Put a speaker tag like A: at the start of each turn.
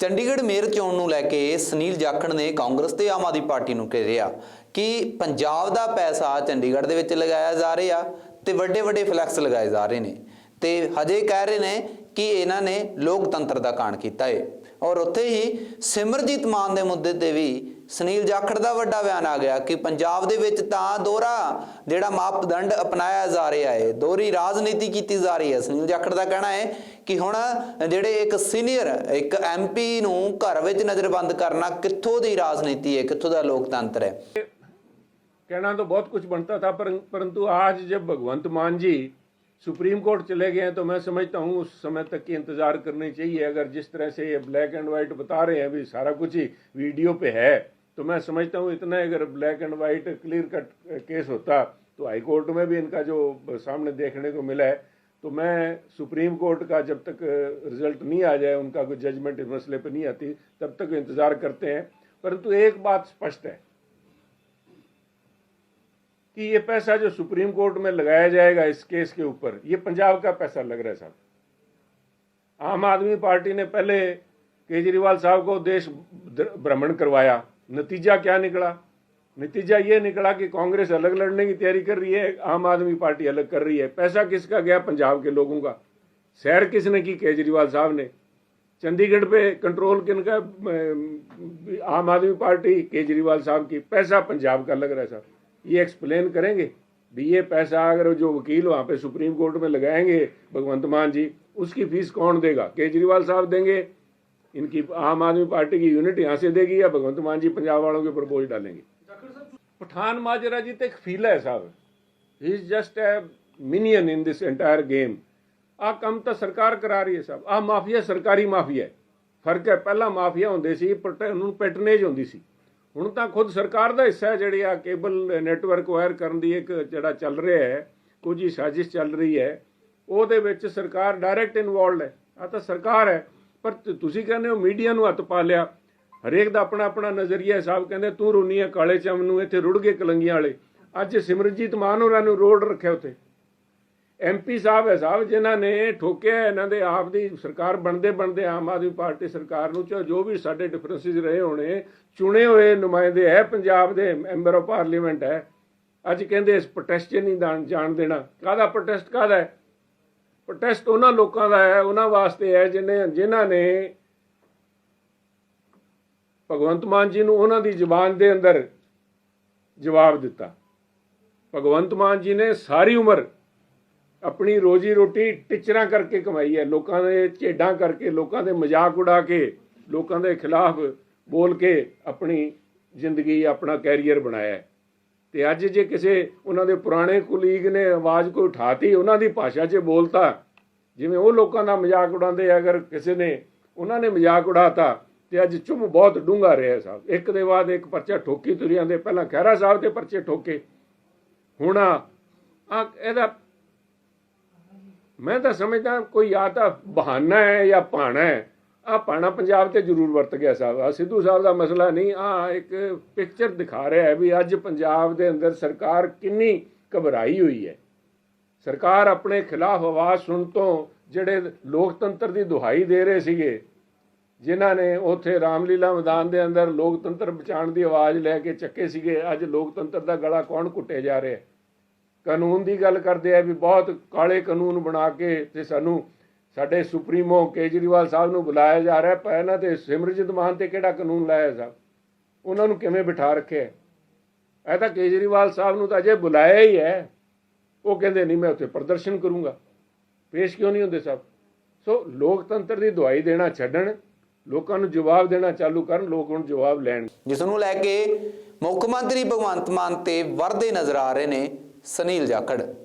A: Chandigarh mayor ਚੋਣ ਨੂੰ ਲੈ ਕੇ ਸੁਨੀਲ ਜਾਖੜ ਨੇ ਕਾਂਗਰਸ ਤੇ ਆਮ ਆਦਮੀ ਪਾਰਟੀ ਨੂੰ ਘੇਰਿਆ ਕਿ ਪੰਜਾਬ ਦਾ ਪੈਸਾ ਚੰਡੀਗੜ੍ਹ ਦੇ ਵਿੱਚ ਲਗਾਇਆ ਜਾ ਰਿਹਾ ਤੇ ਵੱਡੇ ਵੱਡੇ ਫਲੈਕਸ ਲਗਾਏ ਜਾ ਰਹੇ ਨੇ। ਤੇ ਹਜੇ ਕਹਿ ਰਹੇ ਨੇ ਕਿ ਇਹਨਾਂ ਨੇ ਲੋਕਤੰਤਰ ਦਾ ਕਾਣ ਕੀਤਾ ਹੈ ਔਰ ਉੱਥੇ ਹੀ ਸਿਮਰਜੀਤ ਮਾਨ ਦੇ ਮੁੱਦੇ ਤੇ ਵੀ ਸੁਨੀਲ ਜਾਖੜ ਦਾ ਵੱਡਾ ਬਿਆਨ ਆ ਗਿਆ ਕਿ ਪੰਜਾਬ ਦੇ ਵਿੱਚ ਤਾਂ ਦੋਹਰਾ ਜਿਹੜਾ ਮਾਪਦੰਡ ਅਪਣਾਇਆ ਜਾ ਰਿਹਾ ਹੈ ਦੋਹਰੀ ਰਾਜਨੀਤੀ ਕੀਤੀ ਜਾ ਰਹੀ ਹੈ ਸੁਨੀਲ ਜਾਖੜ ਦਾ ਕਹਿਣਾ ਹੈ ਕਿ ਹੁਣ ਜਿਹੜੇ ਇੱਕ ਸੀਨੀਅਰ ਇੱਕ ਐਮਪੀ ਨੂੰ ਘਰ ਵਿੱਚ ਨਜ਼ਰਬੰਦ ਕਰਨਾ ਕਿੱਥੋਂ ਦੀ ਰਾਜਨੀਤੀ ਹੈ ਕਿੱਥੋਂ ਦਾ ਲੋਕਤੰਤਰ ਹੈ
B: कहना तो बहुत कुछ बनता था पर, परंतु आज जब भगवंत मान जी सुप्रीम कोर्ट चले गए हैं तो मैं समझता हूँ उस समय तक की इंतजार करनी चाहिए अगर जिस तरह से ये ब्लैक एंड वाइट बता रहे हैं अभी सारा कुछ ही वीडियो पे है तो मैं समझता हूँ इतना अगर black and white clear cut case होता तो हाई कोर्ट में भी इनका जो सामने देखने को मिला है तो मैं सुप्रीम कोर्ट का जब तक रिज़ल्ट नहीं आ जाए, उनका कोई जजमेंट इस मसले पर नहीं आती, तब तक इंतज़ार करते हैं। परंतु एक बात स्पष्ट है कि ये पैसा जो सुप्रीम कोर्ट में लगाया जाएगा इस केस के ऊपर, ये पंजाब का पैसा लग रहा है साहब। आम आदमी पार्टी ने पहले केजरीवाल साहब को देश भ्रमण करवाया नतीजा क्या निकला? नतीजा ये निकला कि कांग्रेस अलग लड़ने की तैयारी कर रही है, आम आदमी पार्टी अलग कर रही है। पैसा किसका गया पंजाब के लोगों का? सैर किसने की केजरीवाल साहब ने? चंडीगढ़ पे कंट्रोल किनका आम आदमी पार्टी केजरीवाल साहब की? पैसा पंजाब का लग रहा है साहब। ये एक्सप्लेन करेंगे। भी ये पैसा अगर जो वकील वहाँ पे सुप्रीम कोर्ट में लगाएँगे, भगवंत मान जी, उसकी फ़ीस कौन देगा? केजरीवाल साहब देंगे इनकी आम आदमी पार्टी की यूनिट यहाँ से देगी या भगवंत मान जी पंजाब वालों के ऊपर बोझ डालेंगे पठान माजरा जी तो एक फील है साहब he is just a minion in this entire game ਆ ਕੰਮ ਤਾਂ ਸਰਕਾਰ ਕਰਾ ਰਹੀ ਹੈ ਸਾਹਿਬ ਆ ਮਾਫੀਆ ਸਰਕਾਰੀ ਮਾਫੀਆ ਹੈ ਫਰਕ ਹੈ ਪਹਿਲਾਂ ਮਾਫੀਆ ਹੁੰਦੇ ਸੀ ਪਟ ਉਹਨੂੰ ਪੈਟਰਨੇਜ ਹੁੰਦੀ ਸੀ ਹੁਣ ਤਾਂ ਖੁਦ ਸਰਕਾਰ ਦਾ ਹਿੱਸਾ ਹੈ ਜਿਹੜੀ ਆ ਕੇਬਲ ਨੈਟਵਰਕ ਵਾਇਰ ਕਰਨ ਦੀ ਇੱਕ ਜਿਹੜਾ ਚੱਲ ਰਿਹਾ ਹੈ ਕੁਝ ਹੀ ਸਾਜ਼ਿਸ਼ ਚੱਲ ਰਹੀ ਹੈ ਉਹਦੇ ਵਿੱਚ ਸਰਕਾਰ ਡਾਇਰੈਕਟ ਇਨਵੋਲਡ ਹੈ ਆ ਤਾਂ ਸਰਕਾਰ ਹੈ ਪਰ ਤੁਸੀਂ ਕਹਿੰਦੇ ਹੋ ਮੀਡੀਆ ਨੂੰ ਹੱਥ ਪਾ ਲਿਆ। ਹਰੇਕ ਦਾ ਆਪਣਾ ਆਪਣਾ ਨਜ਼ਰੀਆ ਹੈ ਸਾਹਿਬ ਕਹਿੰਦੇ, ਤੂੰ ਰੋਨੀ ਆ ਕਾਲੇ ਚਮ ਨੂੰ, ਇੱਥੇ ਰੁੜ ਗਏ ਕਲੰਗੀਆਂ ਵਾਲੇ। ਅੱਜ ਸਿਮਰਜੀਤ ਮਾਨ ਹੋਰਾਂ ਨੂੰ ਰੋਡ ਰੱਖਿਆ ਉੱਥੇ। ਐਮਪੀ ਸਾਹਿਬ ਹੈ ਸਾਹਿਬ, ਜਿਨ੍ਹਾਂ ਨੇ ਠੋਕਿਆ ਇਹਨਾਂ ਦੇ ਆਪ ਦੀ ਸਰਕਾਰ ਬਣਦੇ ਬਣਦੇ ਆਮ ਆਦਮੀ ਪਾਰਟੀ ਸਰਕਾਰ ਨੂੰ ਚਾਹੇ ਜੋ ਵੀ ਸਾਡੇ ਡਿਫਰੈਂਸਿਸ ਰਹੇ ਹੋਣੇ, ਚੁਣੇ ਹੋਏ ਨੁਮਾਇੰਦੇ ਹੈ, ਪੰਜਾਬ ਦੇ ਮੈਂਬਰ ਆਫ ਪਾਰਲੀਮੈਂਟ ਹੈ। ਅੱਜ ਕਹਿੰਦੇ ਇਸ ਪ੍ਰੋਟੈਸਟ 'ਚ ਨਹੀਂ ਜਾਣ- ਜਾਣ ਦੇਣਾ। ਕਾਹਦਾ ਪ੍ਰੋਟੈਸਟ ਕਾਹਦਾ ਹੈ? ਪ੍ਰੋਟੈਸਟ ਉਹਨਾਂ ਲੋਕਾਂ ਦਾ ਹੈ, ਉਹਨਾਂ ਵਾਸਤੇ ਹੈ, ਜਿਨੇ ਜਿਨ੍ਹਾਂ ਨੇ ਭਗਵੰਤ ਮਾਨ ਜੀ ਨੂੰ ਉਹਨਾਂ ਦੀ ਜ਼ੁਬਾਨ ਦੇ ਅੰਦਰ ਜਵਾਬ ਦਿੱਤਾ। ਭਗਵੰਤ ਮਾਨ ਜੀ ਨੇ ਸਾਰੀ ਉਮਰ ਆਪਣੀ ਰੋਜੀ ਰੋਟੀ ਟਿਚਰਾਂ ਕਰਕੇ ਕਮਾਈ ਹੈ, ਲੋਕਾਂ ਦੇ ਝੇਡਾਂ ਕਰਕੇ, ਲੋਕਾਂ ਦੇ ਮਜ਼ਾਕ ਉਡਾ ਕੇ, ਲੋਕਾਂ ਦੇ ਖਿਲਾਫ ਬੋਲ ਕੇ ਆਪਣੀ ਜ਼ਿੰਦਗੀ, ਆਪਣਾ ਕੈਰੀਅਰ ਬਣਾਇਆ ਹੈ। ਤੇ ਅੱਜ ਜੇ ਕਿਸੇ ਉਹਨਾਂ ਦੇ ਪੁਰਾਣੇ ਕੁਲੀਗ ਨੇ ਆਵਾਜ਼ ਕੋਈ ਉਠਾਤੀ ਉਹਨਾਂ ਦੀ ਭਾਸ਼ਾ 'ਚ ਬੋਲਤਾ ਜਿਵੇਂ ਉਹ ਲੋਕਾਂ ਦਾ ਮਜ਼ਾਕ ਉਡਾਉਂਦੇ ਆ, ਅਗਰ ਕਿਸੇ ਨੇ ਉਹਨਾਂ ਨੇ ਮਜ਼ਾਕ ਉਡਾਤਾ ਤੇ ਅੱਜ ਚੁੰਮ ਬਹੁਤ ਡੂੰਘਾ ਰਿਹਾ ਸਾਹਿਬ। ਇੱਕ ਦੇ ਬਾਅਦ ਇੱਕ ਪਰਚਾ ਠੋਕੀ ਤੁਰ ਜਾਂਦੇ ਪਹਿਲਾਂ ਖਹਿਰਾ ਸਾਹਿਬ ਦੇ ਪਰਚੇ ਠੋਕੇ ਹੁਣ ਆ ਇਹਦਾ ਮੈਂ ਤਾਂ ਸਮਝਦਾ ਕੋਈ ਆ ਤਾਂ ਬਹਾਨਾ ਹੈ ਜਾਂ ਭਾਣਾ ਹੈ ਆ ਭਾਣਾ ਪੰਜਾਬ ਤੇ ਜ਼ਰੂਰ ਵਰਤ ਗਿਆ ਸਾਹਿਬ। ਆ ਸਿੱਧੂ ਸਾਹਿਬ ਦਾ ਮਸਲਾ ਨਹੀਂ ਆ ਇੱਕ ਪਿਕਚਰ ਦਿਖਾ ਰਿਹਾ ਹੈ ਵੀ ਅੱਜ ਪੰਜਾਬ ਦੇ ਅੰਦਰ ਸਰਕਾਰ ਕਿੰਨੀ ਘਬਰਾਈ ਹੋਈ ਹੈ। ਸਰਕਾਰ ਆਪਣੇ ਖਿਲਾਫ ਆਵਾਜ਼ ਸੁਣ ਤੋਂ ਜਿਹੜੇ ਲੋਕਤੰਤਰ ਦੀ ਦੁਹਾਈ ਦੇ ਰਹੇ ਸੀਗੇ, ਜਿਨ੍ਹਾਂ ਨੇ ਉੱਥੇ ਰਾਮਲੀਲਾ ਮੈਦਾਨ ਦੇ ਅੰਦਰ ਲੋਕਤੰਤਰ ਬਚਾਉਣ ਦੀ ਆਵਾਜ਼ ਲੈ ਕੇ ਚੱਕੇ ਸੀਗੇ, ਅੱਜ ਲੋਕਤੰਤਰ ਦਾ ਗਲਾ ਕੌਣ ਘੁੱਟੇ ਜਾ ਰਿਹਾ ਕਾਨੂੰਨ ਦੀ ਗੱਲ ਕਰਦੇ ਆ ਵੀ ਬਹੁਤ ਕਾਲੇ ਕਾਨੂੰਨ ਬਣਾ ਕੇ ਤੇ ਸਾਨੂੰ ਸਾਡੇ ਸੁਪਰੀਮੋ ਕੇਜਰੀਵਾਲ ਸਾਹਿਬ ਨੂੰ ਬੁਲਾਇਆ ਜਾ ਰਿਹਾ ਪਰ ਇਹਨਾਂ ਤੇ ਸਿਮਰਜੀਤ ਮਾਨ ਤੇ ਕਿਹੜਾ ਕਾਨੂੰਨ ਲਾਇਆ ਸਾਹਿਬ ਉਹਨਾਂ ਨੂੰ ਕਿਵੇਂ ਬਿਠਾ ਰੱਖਿਆ? ਇਹ ਤਾਂ ਕੇਜਰੀਵਾਲ ਸਾਹਿਬ ਨੂੰ ਤਾਂ ਅਜੇ ਬੁਲਾਇਆ ਹੀ ਹੈ। ਉਹ ਕਹਿੰਦੇ, ਨਹੀਂ, ਮੈਂ ਉੱਥੇ ਪ੍ਰਦਰਸ਼ਨ ਕਰੂੰਗਾ। ਪੇਸ਼ ਕਿਉਂ ਨਹੀਂ ਹੁੰਦੇ ਸਾਹਿਬ? ਸੋ ਲੋਕਤੰਤਰ ਦੀ ਦਵਾਈ ਦੇਣਾ ਛੱਡਣ, ਲੋਕਾਂ ਨੂੰ ਜਵਾਬ ਦੇਣਾ ਚਾਲੂ ਕਰਨ, ਲੋਕ ਹੁਣ ਜਵਾਬ ਲੈਣ।
A: ਜਿਸ ਨੂੰ ਲੈ ਕੇ ਮੁੱਖ ਮੰਤਰੀ ਭਗਵੰਤ ਮਾਨ ਤੇ ਵਰਦੇ ਨਜ਼ਰ ਆ ਰਹੇ ਨੇ ਸੁਨੀਲ ਜਾਖੜ।